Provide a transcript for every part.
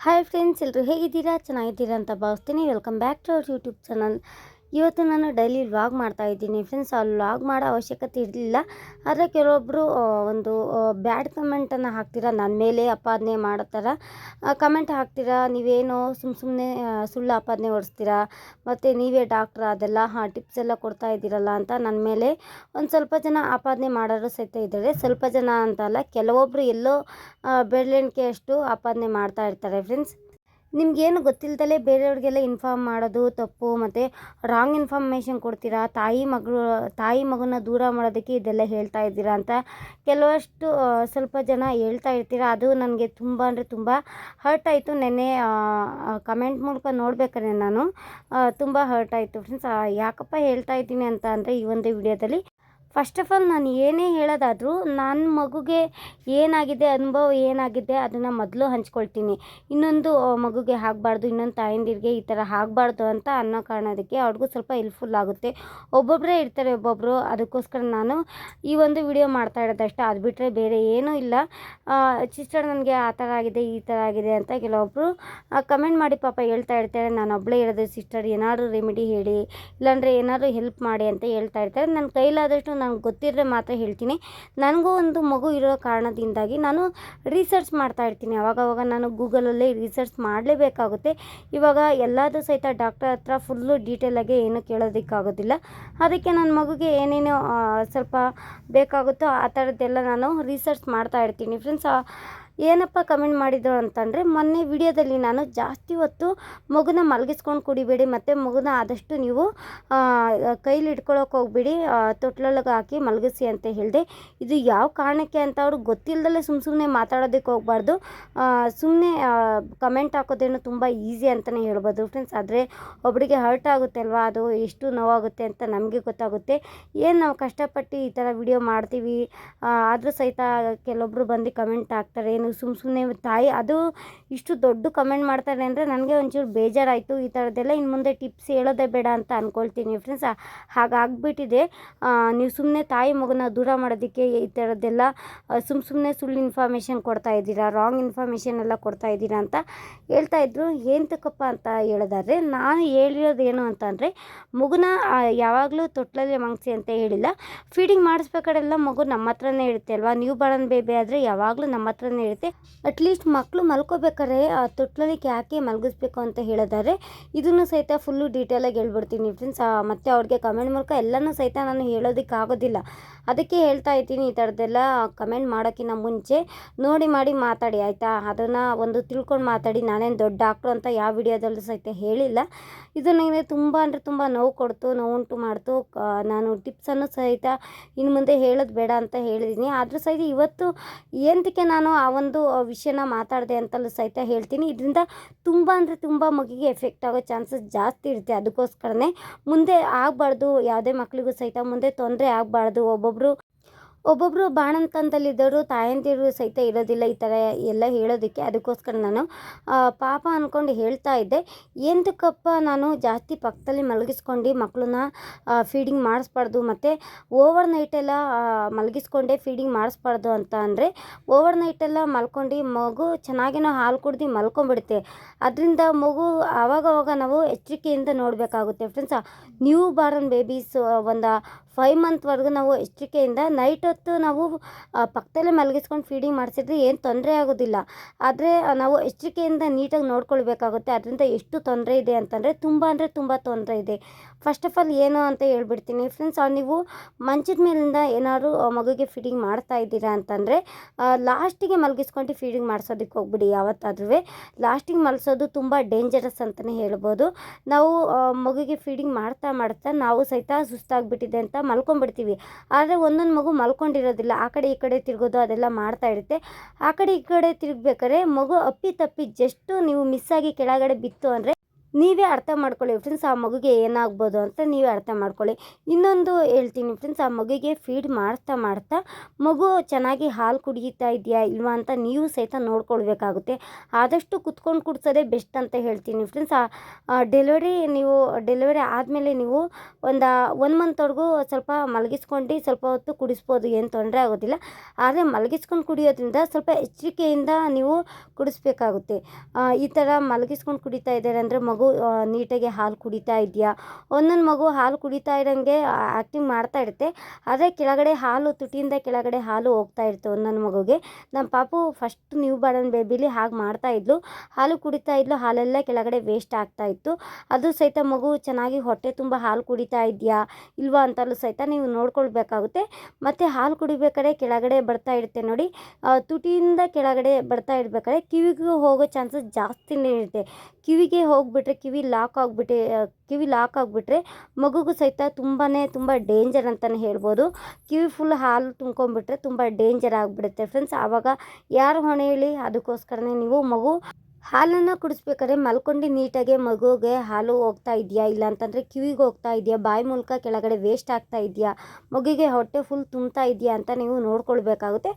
Hi friends ಎಲ್ಲರೂ ಹೇಗಿದ್ದೀರಾ? ಚೆನ್ನಾಗಿದ್ದೀರಾ ಅಂತ ಭಾವಿಸ್ತೀನಿ. Welcome back to our YouTube channel ಇವತ್ತು ನಾನು ಡೈಲಿ ವ್ಲಾಗ್ ಮಾಡ್ತಾ ಇದ್ದೀನಿ. ಫ್ರೆಂಡ್ಸ್ ಆ ವ್ಲಾಗ್ ಮಾಡೋ ಅವಶ್ಯಕತೆ ಇರಲಿಲ್ಲ. ಆದರೆ ಕೆಲವೊಬ್ಬರು ಒಂದು ಬ್ಯಾಡ್ ಕಮೆಂಟನ್ನು ಹಾಕ್ತೀರಾ? ನನ್ನ ಮೇಲೆ ಅಪಾದನೆ ಮಾಡೋ ಥರ ಕಮೆಂಟ್ ಹಾಕ್ತೀರಾ? ನೀವೇನು ಸುಮ್ಮ ಸುಮ್ಮನೆ ಸುಳ್ಳು ಅಪಾದನೆ ಹೊಡಿಸ್ತೀರಾ ಮತ್ತು ನೀವೇ ಡಾಕ್ಟ್ರ್ ಅದೆಲ್ಲ ಹಾಂ ಟಿಪ್ಸ್ ಎಲ್ಲ ಕೊಡ್ತಾ ಇದ್ದೀರಲ್ಲ ಅಂತ ನನ್ನ ಮೇಲೆ ಒಂದು ಸ್ವಲ್ಪ ಜನ ಆಪಾದನೆ ಮಾಡೋರು ಸಹಿತ ಇದ್ದಾರೆ. ಸ್ವಲ್ಪ ಜನ ಅಂತ ಅಲ್ಲ ಕೆಲವೊಬ್ಬರು ಎಲ್ಲೋ ಬೆರಳೆಣಿಕೆ ಅಷ್ಟು ಆಪಾದನೆ ಮಾಡ್ತಾ ಇರ್ತಾರೆ. ಫ್ರೆಂಡ್ಸ್ ನಿಮಗೇನು ಗೊತ್ತಿಲ್ಲದಲೇ ಬೇರೆಯವ್ರಿಗೆಲ್ಲ ಇನ್ಫಾರ್ಮ್ ಮಾಡೋದು, ತಪ್ಪು ಮತ್ತು ರಾಂಗ್ ಇನ್ಫಾರ್ಮೇಷನ್ ಕೊಡ್ತೀರಾ, ತಾಯಿ ಮಗಳು, ತಾಯಿ ಮಗನ ದೂರ ಮಾಡೋದಕ್ಕೆ ಇದೆಲ್ಲ ಹೇಳ್ತಾ ಇದ್ದೀರಾ ಅಂತ ಕೆಲವಷ್ಟು ಸ್ವಲ್ಪ ಜನ ಹೇಳ್ತಾ ಇರ್ತೀರಾ. ಅದು ನನಗೆ ತುಂಬ ಅಂದರೆ ತುಂಬ ಹರ್ಟ್ ಆಯಿತು. ನೆನ್ನೆ ಕಮೆಂಟ್ ಮೂಲಕ ನೋಡ್ಬೇಕಾದ್ರೆ ನಾನು. ತುಂಬ ಹರ್ಟ್ ಆಯಿತು. ಫ್ರೆಂಡ್ಸ್ ಯಾಕಪ್ಪ ಹೇಳ್ತಾ ಇದ್ದೀನಿ ಅಂತ ಅಂದರೆ ಈ ಒಂದು ವಿಡಿಯೋದಲ್ಲಿ ಫಸ್ಟ್ ಆಫ್ ಆಲ್ ನಾನು ಏನೇ ಹೇಳೋದಾದರೂ ನನ್ನ ಮಗುಗೆ ಏನಾಗಿದೆ, ಅನುಭವ ಏನಾಗಿದೆ, ಅದನ್ನು ಮೊದಲು ಹಂಚ್ಕೊಳ್ತೀನಿ. ಇನ್ನೊಂದು ಮಗುಗೆ ಆಗಬಾರ್ದು ಇನ್ನೊಂದು ತಾಯಂದಿರಿಗೆ ಈ ಥರ ಆಗಬಾರ್ದು ಅಂತ ಅನ್ನೋ ಕಾರಣದಕ್ಕೆ ಅವ್ರಿಗೂ ಸ್ವಲ್ಪ ಹೆಲ್ಪ್ಫುಲ್ ಆಗುತ್ತೆ. ಒಬ್ಬೊಬ್ಬರೇ ಇರ್ತಾರೆ ಒಬ್ಬೊಬ್ಬರು ಅದಕ್ಕೋಸ್ಕರ ನಾನು ಈ ಒಂದು ವಿಡಿಯೋ ಮಾಡ್ತಾ ಇರೋದಷ್ಟೇ. ಅದು ಬಿಟ್ಟರೆ ಬೇರೆ ಏನೂ ಇಲ್ಲ. ಸಿಸ್ಟರ್ ನನಗೆ ಆ ಥರ ಆಗಿದೆ, ಈ ಥರ ಆಗಿದೆ ಅಂತ ಕೆಲವೊಬ್ಬರು ಕಮೆಂಟ್ ಮಾಡಿ ಪಾಪ ಹೇಳ್ತಾ ಇರ್ತಾರೆ. ನಾನು ಒಬ್ಬಳೇ ಇರೋದು ಸಿಸ್ಟರ್ ಏನಾದರೂ ರೆಮಿಡಿ ಹೇಳಿ, ಇಲ್ಲಾಂದರೆ ಏನಾದರೂ ಹೆಲ್ಪ್ ಮಾಡಿ ಅಂತ ಹೇಳ್ತಾ ಇರ್ತಾರೆ. ನನ್ನ ಕೈಲಾದಷ್ಟು ನನಗೆ ಗೊತ್ತಿದ್ರೆ ಮಾತ್ರ ಹೇಳ್ತೀನಿ. ನನಗೂ ಒಂದು ಮಗು ಇರೋ ಕಾರಣದಿಂದಾಗಿ ನಾನು ರಿಸರ್ಚ್ ಮಾಡ್ತಾ ಇರ್ತೀನಿ. ಅವಾಗವಾಗ ನಾನು ಗೂಗಲಲ್ಲೇ ರಿಸರ್ಚ್ ಮಾಡಲೇಬೇಕಾಗುತ್ತೆ. ಇವಾಗ ಎಲ್ಲದೂ ಸಹಿತ ಡಾಕ್ಟರ್ ಹತ್ರ ಫುಲ್ಲು ಡೀಟೇಲಾಗಿ ಏನು ಕೇಳೋದಕ್ಕಾಗೋದಿಲ್ಲ. ಅದಕ್ಕೆ ನನ್ನ ಮಗುಗೆ ಏನೇನು ಸ್ವಲ್ಪ ಬೇಕಾಗುತ್ತೋ ಆ ಥರದ್ದೆಲ್ಲ ನಾನು ರಿಸರ್ಚ್ ಮಾಡ್ತಾ ಇರ್ತೀನಿ. ಫ್ರೆಂಡ್ಸ್ ಏನಪ್ಪ ಕಮೆಂಟ್ ಮಾಡಿದ್ರು ಅಂತಂದರೆ, ಮೊನ್ನೆ ವಿಡಿಯೋದಲ್ಲಿ ನಾನು ಜಾಸ್ತಿ ಹೊತ್ತು ಮಗುನ ಮಲಗಿಸ್ಕೊಂಡು ಕುಡಿಬೇಡಿ, ಮತ್ತು ಮಗುನ ಆದಷ್ಟು ನೀವು ಕೈಲಿ ಇಟ್ಕೊಳಕ್ಕೆ ಹೋಗ್ಬೇಡಿ ತೊಟ್ಲೊಳಗೆ ಹಾಕಿ ಮಲಗಿಸಿ ಅಂತ ಹೇಳಿದೆ. ಇದು ಯಾವ ಕಾರಣಕ್ಕೆ ಅಂತ ಅವ್ರಿಗೆ ಗೊತ್ತಿಲ್ಲದಲ್ಲೇ ಸುಮ್ಮ ಸುಮ್ಮನೆ ಮಾತಾಡೋದಕ್ಕೆ ಹೋಗ್ಬಾರ್ದು. ಸುಮ್ಮನೆ ಕಮೆಂಟ್ ಹಾಕೋದೇನು ತುಂಬ ಈಸಿ ಅಂತಲೇ ಹೇಳ್ಬೋದು ಫ್ರೆಂಡ್ಸ್ ಆದರೆ ಒಬ್ಬರಿಗೆ ಹರ್ಟ್ ಆಗುತ್ತೆ ಅಲ್ವಾ? ಅದು ಎಷ್ಟು ನೋವಾಗುತ್ತೆ ಅಂತ ನಮಗೆ ಗೊತ್ತಾಗುತ್ತೆ. ಏನು ನಾವು ಕಷ್ಟಪಟ್ಟು ಈ ಥರ ವಿಡಿಯೋ ಮಾಡ್ತೀವಿ? ಆದರೂ ಸಹಿತ ಕೆಲವೊಬ್ಬರು ಬಂದು ಕಮೆಂಟ್ ಹಾಕ್ತಾರೆ, ಏನು ಸುಮ್ಮ ಸುಮ್ಮನೆ ತಾಯಿ, ಅದು ಇಷ್ಟು ದೊಡ್ಡ ಕಮೆಂಟ್ ಮಾಡ್ತಾರೆ ಅಂದರೆ ನನಗೆ ಒಂಚೂರು ಬೇಜಾರಾಯಿತು ಈ ಥರದ್ದೆಲ್ಲ ಇನ್ನು ಮುಂದೆ ಟಿಪ್ಸ್ ಹೇಳೋದೇ ಬೇಡ ಅಂತ ಅಂದ್ಕೊಳ್ತೀನಿ ಫ್ರೆಂಡ್ಸ್ ಹಾಗಾಗ್ಬಿಟ್ಟಿದೆ. ನೀವು ಸುಮ್ಮನೆ ತಾಯಿ ಮಗನ ದೂರ ಮಾಡೋದಕ್ಕೆ ಈ ಥರದ್ದೆಲ್ಲ ಸುಮ್ಮ ಸುಮ್ಮನೆ ಸುಳ್ಳು ಇನ್ಫಾರ್ಮೇಷನ್ ಕೊಡ್ತಾ ಇದ್ದೀರಾ ರಾಂಗ್ ಇನ್ಫಾರ್ಮೇಷನ್ ಎಲ್ಲ ಕೊಡ್ತಾ ಇದ್ದೀರಾ ಅಂತ ಹೇಳ್ತಾ ಇದ್ರು. ತಕ್ಕಪ್ಪ ಅಂತ ಹೇಳಿದಾದ್ರೆ, ನಾನು ಹೇಳಿರೋದು ಏನು ಅಂತಂದರೆ ಮಗುನ ಯಾವಾಗಲೂ ತೊಟ್ಲಲ್ಲಿ ಮಂಗಿಸಿ ಅಂತ ಹೇಳಿಲ್ಲ. ಫೀಡಿಂಗ್ ಮಾಡಿಸ್ಬೇಕಾರೆಲ್ಲ ಮಗು ನಮ್ಮ ಹತ್ರನೇ ಇರುತ್ತೆ ಅಲ್ವಾ? ನ್ಯೂ ಬಾರ್ನ್ ಬೇಬಿ ಆದರೆ ಯಾವಾಗಲೂ ನಮ್ಮ ಹತ್ರನೇ ಇರುತ್ತೆ. ಅಟ್ಲೀಸ್ಟ್ ಮಕ್ಕಳು ಮಲ್ಕೋಬೇಕಾದ್ರೆ, ಆ ತೊಟ್ಲಲ್ಲಿ ಯಾಕೆ ಮಲಗಿಸ್ಬೇಕು ಅಂತ ಹೇಳಿದ್ದಾರೆ ಇದನ್ನು ಸಹಿತ ಫುಲ್ಲು ಡೀಟೇಲಾಗಿ ಹೇಳ್ಬಿಡ್ತೀನಿ ಫ್ರೆಂಡ್ಸ್ ಮತ್ತು ಅವ್ರಿಗೆ ಕಮೆಂಟ್ ಮೂಲಕ ಎಲ್ಲನೂ ಸಹಿತ ನಾನು ಹೇಳೋದಕ್ಕೆ ಆಗೋದಿಲ್ಲ ಅದಕ್ಕೆ ಹೇಳ್ತಾ ಇದ್ದೀನಿ ಈ ಥರದ್ದೆಲ್ಲ ಕಮೆಂಟ್ ಮಾಡೋಕ್ಕಿಂತ ಮುಂಚೆ. ನೋಡಿ ಮಾಡಿ ಮಾತಾಡಿ, ಆಯಿತಾ? ಅದನ್ನು ಒಂದು ತಿಳ್ಕೊಂಡು ಮಾತಾಡಿ, ನಾನೇನು ದೊಡ್ಡ ಡಾಕ್ಟ್ರು ಅಂತ ಯಾವ ವಿಡಿಯೋದಲ್ಲೂ ಸಹಿತ ಹೇಳಿಲ್ಲ. ಇದು ನನಗೆ ತುಂಬ ಅಂದರೆ ತುಂಬ ನೋವು ಕೊಡ್ತು ನೋವುಂಟು ಮಾಡ್ತು. ನಾನು ಟಿಪ್ಸನ್ನು ಸಹಿತ ಇನ್ನು ಮುಂದೆ ಹೇಳೋದು ಬೇಡ ಅಂತ ಹೇಳಿದ್ದೀನಿ. ಆದರೂ ಸಹಿತ ಇವತ್ತು ಏನಕ್ಕೆ ನಾನು ಆ ಒಂದು ವಿಷಯನ ಮಾತಾಡಿದೆ ಅಂತಲೂ ಸಹಿತ ಹೇಳ್ತೀನಿ. ಇದರಿಂದ ತುಂಬ ಅಂದರೆ ತುಂಬ ಮಗುಗೆ ಎಫೆಕ್ಟ್ ಆಗೋ ಚಾನ್ಸಸ್ ಜಾಸ್ತಿ ಇರುತ್ತೆ. ಅದಕ್ಕೋಸ್ಕರನೇ ಮುಂದೆ ಆಗಬಾರ್ದು, ಯಾವುದೇ ಮಕ್ಕಳಿಗೂ ಸಹಿತ ಮುಂದೆ ತೊಂದರೆ ಆಗಬಾರ್ದು. ಒಬ್ಬೊಬ್ಬರು ಒಬ್ಬೊಬ್ಬರು ಬಾಣಂತನದಲ್ಲಿದ್ದವರು, ತಾಯಂದಿರು ಸಹಿತ ಇರೋದಿಲ್ಲ ಈ ಥರ ಎಲ್ಲ ಹೇಳೋದಕ್ಕೆ. ಅದಕ್ಕೋಸ್ಕರ ನಾನು ಪಾಪ ಅಂದ್ಕೊಂಡು ಹೇಳ್ತಾ ಇದ್ದೆ. ಎಂದಕ್ಕಪ್ಪ ನಾನು ಜಾಸ್ತಿ ಪಕ್ಕದಲ್ಲಿ ಮಲಗಿಸ್ಕೊಂಡು ಮಕ್ಕಳನ್ನ ಫೀಡಿಂಗ್ ಮಾಡಿಸ್ಬಾರ್ದು ಮತ್ತು ಓವರ್ ನೈಟೆಲ್ಲ ಮಲಗಿಸ್ಕೊಂಡೆ ಫೀಡಿಂಗ್ ಮಾಡಿಸ್ಬಾರ್ದು ಅಂತ ಅಂದರೆ ಓವರ್ ನೈಟೆಲ್ಲ ಮಲ್ಕೊಂಡು ಮಗು ಚೆನ್ನಾಗೇನೋ ಹಾಲು ಕುಡ್ದು ಮಲ್ಕೊಂಡ್ಬಿಡುತ್ತೆ. ಅದರಿಂದ ಮಗು ಆವಾಗವಾಗ ನಾವು ಎಚ್ಚರಿಕೆಯಿಂದ ನೋಡಬೇಕಾಗುತ್ತೆ ಫ್ರೆಂಡ್ಸ್ ನ್ಯೂ ಬಾರ್ನ್ ಬೇಬೀಸ್ ಒಂದು ಫೈವ್ ಮಂತ್ವರೆಗೂ ನಾವು ಎಚ್ಚರಿಕೆಯಿಂದ ನೈಟ್ ಹೊತ್ತು ನಾವು ಪಕ್ಕದಲ್ಲೇ ಮಲಗಿಸ್ಕೊಂಡು ಫೀಡಿಂಗ್ ಮಾಡಿಸಿದ್ರೆ ಏನು ತೊಂದರೆ ಆಗೋದಿಲ್ಲ. ಆದರೆ ನಾವು ಎಚ್ಚರಿಕೆಯಿಂದ ನೀಟಾಗಿ ನೋಡ್ಕೊಳ್ಬೇಕಾಗುತ್ತೆ. ಅದರಿಂದ ಎಷ್ಟು ತೊಂದರೆ ಇದೆ ಅಂತಂದರೆ ತುಂಬ ಅಂದರೆ ತುಂಬ ತೊಂದರೆ ಇದೆ. ಫಸ್ಟ್ ಆಫ್ ಆಲ್ ಏನು ಅಂತ ಹೇಳ್ಬಿಡ್ತೀನಿ. ಫ್ರೆಂಡ್ಸ್ ನೀವು ಮಂಚದ ಮೇಲಿಂದ ಏನಾದ್ರು ಮಗುಗೆ ಫೀಡಿಂಗ್ ಮಾಡ್ತಾ ಇದ್ದೀರಾ ಅಂತಂದರೆ ಲಾಸ್ಟಿಗೆ ಮಲಗಿಸ್ಕೊಂಡು ಫೀಡಿಂಗ್ ಮಾಡಿಸೋದಕ್ಕೆ ಹೋಗ್ಬಿಡಿ ಯಾವತ್ತಾದ್ರೂ ಲಾಸ್ಟಿಗೆ ಮಲಸೋದು ತುಂಬ ಡೇಂಜರಸ್ ಅಂತಲೇ ಹೇಳ್ಬೋದು. ನಾವು ಮಗುಗೆ ಫೀಡಿಂಗ್ ಮಾಡ್ತಾ ಮಾಡ್ತಾ ನಾವು ಸಹಿತ ಸುಸ್ತಾಗ್ಬಿಟ್ಟಿದೆ ಅಂತ ಮಲ್ಕೊಂಡ್ಬಿಡ್ತೀವಿ. ಆದರೆ ಒಂದೊಂದು ಮಗು ಮಲ್ಕೊಂಡಿರೋದಿಲ್ಲ. ಆ ಕಡೆ ಈ ಕಡೆ ತಿರ್ಗೋದು ಅದೆಲ್ಲ ಮಾಡ್ತಾ ಇರುತ್ತೆ. ಆ ಕಡೆ ಈ ಕಡೆ ತಿರುಗ್ಬೇಕಾದ್ರೆ ಮಗು ಅಪ್ಪಿ ತಪ್ಪಿ ಜಸ್ಟು ನೀವು ಮಿಸ್ ಆಗಿ ಕೆಳಗಡೆ ಬಿತ್ತು ಅಂದರೆ ನೀವೇ ಅರ್ಥ ಮಾಡ್ಕೊಳ್ಳಿ ಫ್ರೆಂಡ್ಸ್ ಆ ಮಗುಗೆ ಏನಾಗ್ಬೋದು ಅಂತ ನೀವೇ ಅರ್ಥ ಮಾಡ್ಕೊಳ್ಳಿ. ಇನ್ನೊಂದು ಹೇಳ್ತೀನಿ ಫ್ರೆಂಡ್ಸ್ ಆ ಮಗುಗೆ ಫೀಡ್ ಮಾಡ್ತಾ ಮಾಡ್ತಾ ಮಗು ಚೆನ್ನಾಗಿ ಹಾಲು ಕುಡಿಯುತ್ತಾ ಇದೆಯಾ ಇಲ್ವಾ ಅಂತ ನೀವು ಸಹಿತ ನೋಡ್ಕೊಳ್ಬೇಕಾಗುತ್ತೆ. ಆದಷ್ಟು ಕುತ್ಕೊಂಡು ಕುಡ್ಸೋದೇ ಬೆಸ್ಟ್ ಅಂತ ಹೇಳ್ತೀನಿ ಫ್ರೆಂಡ್ಸ್ ಡೆಲಿವರಿ ನೀವು ಡೆಲಿವರಿ ಆದಮೇಲೆ ನೀವು ಒಂದು ಒನ್ ಮಂತ್ವರೆಗೂ ಸ್ವಲ್ಪ ಮಲಗಿಸ್ಕೊಂಡು ಸ್ವಲ್ಪ ಹೊತ್ತು ಕುಡಿಸ್ಬೋದು, ಏನು ತೊಂದರೆ ಆಗೋದಿಲ್ಲ. ಆದರೆ ಮಲಗಿಸ್ಕೊಂಡು ಕುಡಿಯೋದ್ರಿಂದ ಸ್ವಲ್ಪ ಎಚ್ಚರಿಕೆಯಿಂದ ನೀವು ಕುಡಿಸ್ಬೇಕಾಗುತ್ತೆ. ಈ ಥರ ಮಲಗಿಸ್ಕೊಂಡು ಕುಡಿತಾ ಇದ್ದಾರೆ ಅಂದರೆ ಮಗು ಆ, ನೀಟಾಗಿ ಹಾಲು ಕುಡಿತಾ ಇದೆಯಾ ಒಂದೊಂದು ಮಗು ಹಾಲು ಕುಡಿತಾ ಇರೋಂಗೆ ಆ್ಯಕ್ಟಿಂಗ್ ಮಾಡ್ತಾ ಇರುತ್ತೆ. ಆದರೆ ಕೆಳಗಡೆ ಹಾಲು ತುಟಿಯಿಂದ ಕೆಳಗಡೆ ಹಾಲು ಹೋಗ್ತಾ ಇರುತ್ತೆ ಒಂದೊಂದು ಮಗುಗೆ. ನಮ್ಮ ಪಾಪು ಫಸ್ಟ್ ನ್ಯೂ ಬಾರ್ಡನ್ ಬೇಬಿಲಿ ಹಾಗೆ ಮಾಡ್ತಾ ಇದ್ಲು. ಹಾಲು ಕುಡಿತಾ ಇದ್ಲು ಹಾಲೆಲ್ಲ ಕೆಳಗಡೆ ವೇಸ್ಟ್ ಆಗ್ತಾ ಇತ್ತು. ಅದು ಸಹಿತ ಮಗು ಚೆನ್ನಾಗಿ ಹೊಟ್ಟೆ ತುಂಬ ಹಾಲು ಕುಡಿತಾ ಇದೆಯಾ ಇಲ್ವಾ ಅಂತಲೂ ಸಹಿತ ನೀವು ನೋಡ್ಕೊಳ್ಬೇಕಾಗುತ್ತೆ. ಮತ್ತು ಹಾಲು ಕುಡಿಬೇಕಾದ್ರೆ ಕೆಳಗಡೆ ಬರ್ತಾ ಇರುತ್ತೆ ನೋಡಿ. ತುಟಿಯಿಂದ ಕೆಳಗಡೆ ಬರ್ತಾ ಇರ್ಬೇಕಾದ್ರೆ ಕಿವಿಗೂ ಹೋಗೋ ಚಾನ್ಸಸ್ ಜಾಸ್ತಿನೇ ಇರುತ್ತೆ. ಕಿವಿಗೆ ಹೋಗ್ಬಿಟ್ರೆ ಕಿವಿ ಲಾಕ್ ಆಗಿಬಿಟ್ಟೆ ಕಿವಿ ಲಾಕ್ ಆಗಿಬಿಟ್ರೆ ಮಗುಗೂ ಸಹಿತ ತುಂಬಾ ತುಂಬ ಡೇಂಜರ್ ಅಂತಲೇ ಹೇಳ್ಬೋದು. ಕಿವಿ ಫುಲ್ ಹಾಲು ತುಂಬ್ಕೊಂಡ್ಬಿಟ್ರೆ ತುಂಬ ಡೇಂಜರ್ ಆಗಿಬಿಡುತ್ತೆ. ಫ್ರೆಂಡ್ಸ್, ಆವಾಗ ಯಾರು ಹೊಣೆ ಹೇಳಿ? ಅದಕ್ಕೋಸ್ಕರನೇ ನೀವು ಮಗು ಹಾಲನ್ನು ಕುಡಿಸ್ಬೇಕಾದ್ರೆ ಮಲ್ಕೊಂಡು ನೀಟಾಗಿ ಮಗುಗೆ ಹಾಲು ಹೋಗ್ತಾ ಇದೆಯಾ? ಇಲ್ಲ ಅಂತಂದರೆ ಕಿವಿಗೆ ಹೋಗ್ತಾ ಇದೆಯಾ? ಬಾಯಿ ಮೂಲಕ ಕೆಳಗಡೆ ವೇಸ್ಟ್ ಆಗ್ತಾ ಇದೆಯಾ? ಮಗುಗೆ ಹೊಟ್ಟೆ ಫುಲ್ ತುಂಬ್ತಾ ಇದೆಯಾ ಅಂತ ನೀವು ನೋಡ್ಕೊಳ್ಬೇಕಾಗುತ್ತೆ.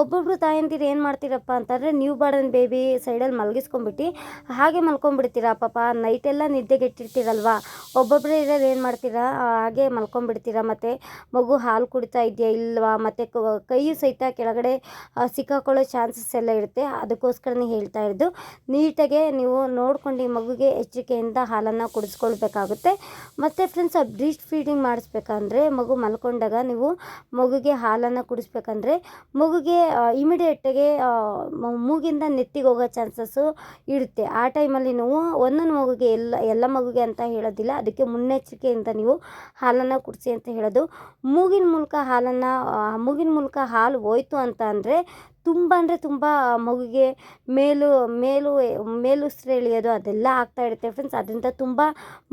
ಒಬ್ಬೊಬ್ರು ತಾಯಂದಿರು ಏನು ಮಾಡ್ತೀರಪ್ಪ ಅಂತಂದರೆ ನ್ಯೂ ಬಾರ್ಡನ್ ಬೇಬಿ ಸೈಡಲ್ಲಿ ಮಲಗಿಸ್ಕೊಂಬಿಟ್ಟು ಹಾಗೆ ಮಲ್ಕೊಂಡ್ಬಿಡ್ತೀರಾ ಪಾಪ? ನೈಟೆಲ್ಲ ನಿದ್ದೆಗೆಟ್ಟಿರ್ತೀರಲ್ವಾ? ಒಬ್ಬೊಬ್ಬರೇ ಇರೋರು ಏನು ಮಾಡ್ತೀರಾ? ಹಾಗೆ ಮಲ್ಕೊಂಡ್ಬಿಡ್ತೀರಾ ಮತ್ತು? ಮಗು ಹಾಲು ಕುಡಿತಾ ಇದೆಯಾ ಇಲ್ವಾ? ಮತ್ತು ಕೈಯು ಸಹಿತ ಕೆಳಗಡೆ ಸಿಕ್ಕಾಕೊಳ್ಳೋ ಚಾನ್ಸಸ್ ಎಲ್ಲ ಇರುತ್ತೆ. ಅದಕ್ಕೋಸ್ಕರನೇ ಹೇಳ್ತಾ ಇರೋದು. ನೀಟಾಗೆ ನೀವು ನೋಡ್ಕೊಂಡು ಈ ಮಗುಗೆ ಎಚ್ಚರಿಕೆಯಿಂದ ಹಾಲನ್ನು ಕುಡಿಸ್ಕೊಳ್ಬೇಕಾಗುತ್ತೆ. ಮತ್ತು ಫ್ರೆಂಡ್ಸ್ ಬ್ರೀಸ್ಟ್ ಫೀಡಿಂಗ್ ಮಾಡಿಸ್ಬೇಕಂದ್ರೆ, ಮಗು ಮಲ್ಕೊಂಡಾಗ ನೀವು ಮಗುಗೆ ಹಾಲನ್ನು ಕುಡಿಸ್ಬೇಕಂದ್ರೆ, ಮಗುಗೆ ಇಮಿಡಿಯೇಟಾಗಿ ಮೂಗಿಂದ ನೆತ್ತಿಗೆ ಹೋಗೋ ಚಾನ್ಸಸ್ಸು ಇರುತ್ತೆ. ಆ ಟೈಮಲ್ಲಿ ನೀವು ಒಂದೊಂದು ಮಗುಗೆ ಎಲ್ಲ ಎಲ್ಲ ಮಗುಗೆ ಅಂತ ಹೇಳೋದಿಲ್ಲ. ಅದಕ್ಕೆ ಮುನ್ನೆಚ್ಚರಿಕೆಯಿಂದ ನೀವು ಹಾಲನ್ನು ಕುಡಿಸಿ ಅಂತ ಹೇಳೋದು. ಮೂಗಿನ ಮೂಲಕ ಹಾಲನ್ನು ಮೂಗಿನ ಮೂಲಕ ಹಾಲು ಹೋಯ್ತು ಅಂತ ಅಂದರೆ ತುಂಬ ಅಂದರೆ ತುಂಬ ಮಗುಗೆ ಮೇಲು ಮೇಲು ಮೇಲು ಉಸಿರು ಎಳೆಯೋದು ಅದೆಲ್ಲ ಆಗ್ತಾ ಇರುತ್ತೆ ಫ್ರೆಂಡ್ಸ್ ಅದರಿಂದ ತುಂಬ